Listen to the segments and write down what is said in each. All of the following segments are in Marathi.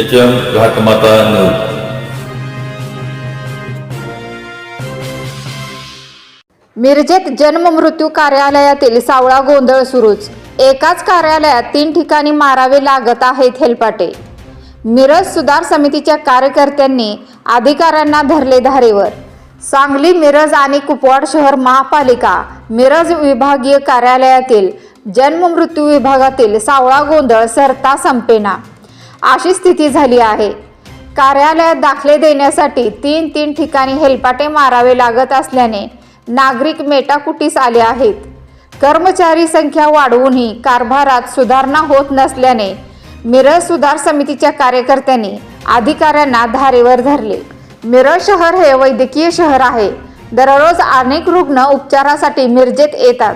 एच एम घाटमाता न्यूज मिरजेत जन्म मृत्यू कार्यालयातील सावळा गोंधळ सुरूच. एकाच कार्यालयात तीन ठिकाणी मारावे लागत आहेत हेलपाटे. मिरज सुधार समितीच्या कार्यकर्त्यांनी अधिकाऱ्यांना धरले धारेवर. सांगली मिरज आणि कुपवाड शहर महापालिका मिरज विभागीय कार्यालयातील जन्म मृत्यू विभागातील सावळा गोंधळ सरता संपेना. अशी स्थिती झाली आहे. कार्यालयात दाखले देण्यासाठी तीन तीन ठिकाणी हेलपाटे मारावे लागत असल्याने नागरिक मेटाकुटीस आले आहेत. कर्मचारी संख्या वाढवूनही कारभारात सुधारणा होत नसल्याने मिरज सुधार समितीच्या कार्यकर्त्यांनी अधिकाऱ्यांना धारेवर धरले. मिरज शहर हे वैद्यकीय शहर आहे. दररोज अनेक रुग्ण उपचारासाठी मिरजेत येतात.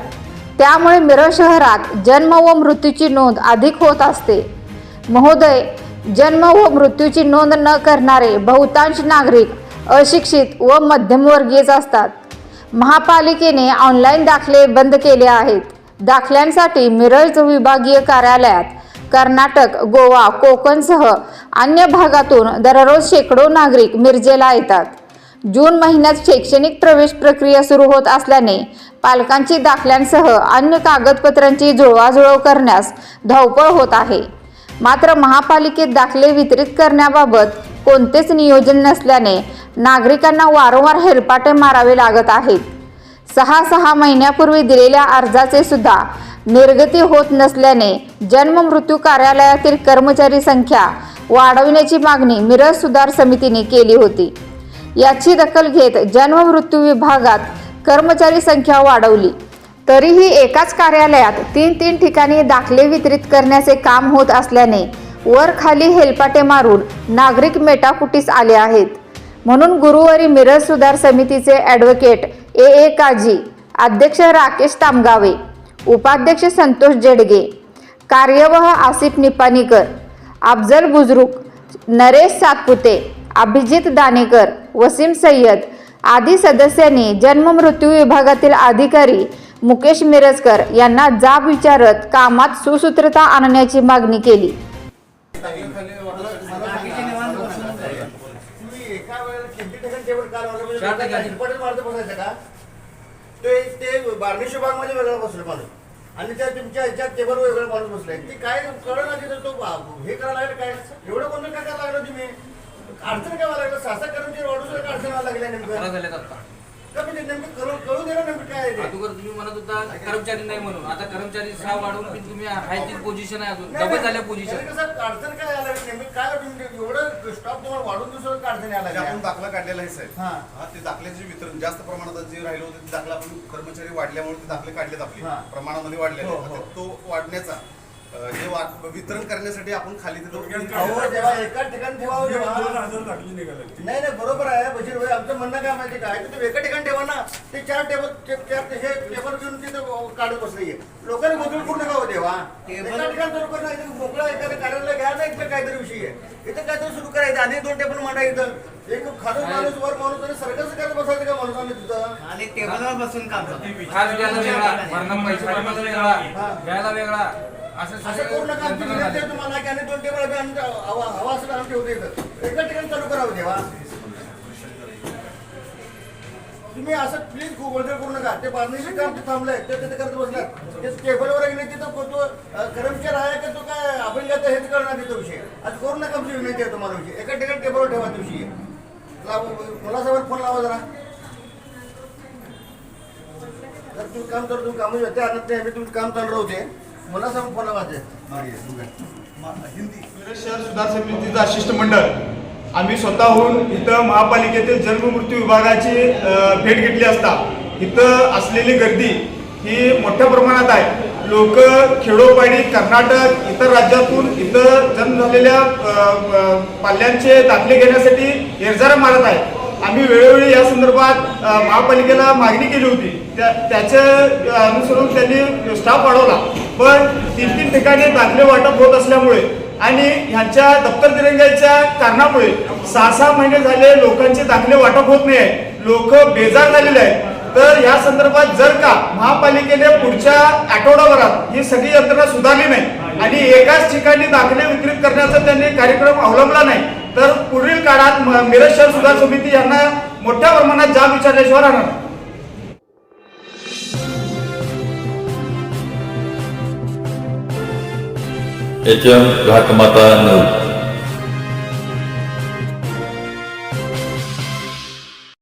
त्यामुळे मिरज शहरात जन्म व मृत्यूची नोंद अधिक होत असते. महोदय जन्म व मृत्यूची नोंद न करणारे बहुतांश नागरिक अशिक्षित व मध्यमवर्गीयच असतात. महापालिकेने ऑनलाईन दाखले बंद केले आहेत. दाखल्यांसाठी मिरज विभागीय कार्यालयात कर्नाटक गोवा कोकणसह अन्य भागातून दररोज शेकडो नागरिक मिरजेला येतात. जून महिन्यात शैक्षणिक प्रवेश प्रक्रिया सुरू होत असल्याने पालकांची दाखल्यांसह अन्य कागदपत्रांची जुळवाजुळव करण्यास धावपळ होत आहे. मात्र महापालिकेत दाखले वितरित करण्याबाबत कोणतेच नियोजन नसल्याने नागरिकांना वारंवार हेरपाटे मारावे लागत आहेत. सहा सहा महिन्यापूर्वी दिलेल्या अर्जाचे सुद्धा निर्गती होत नसल्याने जन्म मृत्यू कार्यालयातील कर्मचारी संख्या वाढविण्याची मागणी मिरज सुधार समितीने केली होती. याची दखल घेत जन्म मृत्यू विभागात कर्मचारी संख्या वाढवली. तरीही एकाच कार्यालयात तीन तीन ठिकाणी दाखले वितरित करण्याचे काम होत असल्याने वर खाली हेलपाटे मारून नागरिक मेटाकुटीस आले आहेत. म्हणून गुरुवारी मिरज सुधार समितीचे ॲडव्होकेट ए. ए. काजी अध्यक्ष राकेश तामगावे उपाध्यक्ष संतोष जेडगे कार्यवाह आसिफ निपाणीकर अफजल बुजरुक नरेश सातपुते अभिजित दानेकर वसीम सय्यद आदी सदस्यांनी जन्म मृत्यू विभागातील अधिकारी मुकेश मिरजकर यांना जाब विचारत कामात सुसूत्रता आणण्याची मागणी केली. का? ते ते बार्निशमध्ये वेगळा बसलो माणूस. आणि त्या तुमच्या ह्याच्यात टेबल वेगळा माणूस बसलाय. ते काय कळलं ना तिथं? तो हे करायला लागलं काय? एवढं कोणतं काय करायला लागलं तुम्ही? अडचण काय व्हायला लागलं? सासा कर्मचारी वाढू सुद्धा अडचण व्हायला लागल्या नेमकं. अगोदर तुम्ही म्हणत होता कर्मचारी नाही म्हणून आता कर्मचारी सहा वाढवून पण तुम्ही आहे तीच पोझिशन आहे अजून डबल. झाल्या पोझिशन कसं अडचण काय आलं नेमकं काय एवढं स्टॉप तुम्हाला वाढून दुसरं अडचणी आपण लागल्या. दाखला काढलेला आहे साहेब हा. हा ते दाखल्याचे वितरण जास्त प्रमाणात जे राहिलं होतं ते दाखला आपण कर्मचारी वाढल्यामुळे ते दाखले काढलेत आपले हा. प्रमाणामध्ये वाढलेले हो, आता हो. तो वाढण्याचा जे वाट- वितरण करण्यासाठी आपण खाली तिथं अहो, जेव्हा एका ठिकाणी ठेवावं जेव्हा नाही नाही बरोबर आहे बशीर भाई आमचं म्हणणं काय माहिती काय तर तुम्ही एका ठिकाणी ठेवा ना ते चार टेबल ते- चार ते- हे टेबल घेऊन तिथं काढत बसले लोकांनी गोंधळ करू नका हो देवा एका ठिकाणी तर लोकांना इथं मोकळा एखाद्या कार्यालय घ्या ना इथं काहीतरी विषय आहे. इथं काहीतरी सुरू करायचं आणि दोन टेबल मांडा इथं. एक खास माणूस वर माणूस आणि सरकारचं काय बसायचं का माणूस आम्ही तिथं? आणि टेबलवर बसून काम चालू खास घ्यायला वेगळा पैसे भरणाचा वेगळा घ्यायला वेगळा. असं विनंती आहे झाली. तुम्हाला की आणि दोन टेबल हवा हवा असं आणून ठेवतो इथं. एका ठिकाणी चालू करावं देवा. तुम्ही असं प्लीज गोंधळ करू नका. ते बांधणीचे काम ते थांबलंय. ते तिथे करत बसल्यात ते टेबलवर नाही तिथं तो कर्मचारी आहे का तो काय घेतो हेच करणार तिथं विषय. आज करू नका आमची विनंती आहे तुम्हाला विषय. एका ठिकाणी टेबलवर ठेवा तो विषय. मुलासमोर फोन लावा जरा. जर तुम्ही काम तर तुम्ही कामं येते आणि ते आम्ही तुमचं काम चालू मला सांग फोन लावायचे हिंदी. शहर सुधार समितीचं शिष्टमंडळ आम्ही स्वतःहून इथं महापालिकेतील जन्ममृत्यू विभागाची भेट घेतली असता इथं असलेली गर्दी ही मोठ्या प्रमाणात आहे. लोक खेडोपाडी कर्नाटक इतर राज्यातून इथं जन्म झालेल्या पाल्यांचे दाखले घेण्यासाठी एरजारा मारत आहे आम्ही वेळोवेळी या संदर्भात महापालिकेला मागणी केली होती. त्या त्याच्या अनुसरून त्यांनी स्टाफ वाढवला. पण तीन तीन ठिकाणी दाखले वाटप होत असल्यामुळे आणि ह्यांच्या दप्तर दिरंगाईच्या कारणामुळे सहा सहा महिने झाले लोकांचे दाखले वाटप होत नाही आहे लोक बेजार झालेले आहेत. तर या संदर्भात जर का महापालिकेने पुढच्या आठवडाभरात ही सगळी यंत्रणा सुधारली नाही आणि एकाच ठिकाणी दाखले वितरित करण्याचा त्यांनी कार्यक्रम अवलंबला नाही काळात मिरज शहर सुधार समिती यांना मोठ्या प्रमाणात जाब विचारल्याशिवाय राहणार याच्या एच एम घाटमाता न्यूज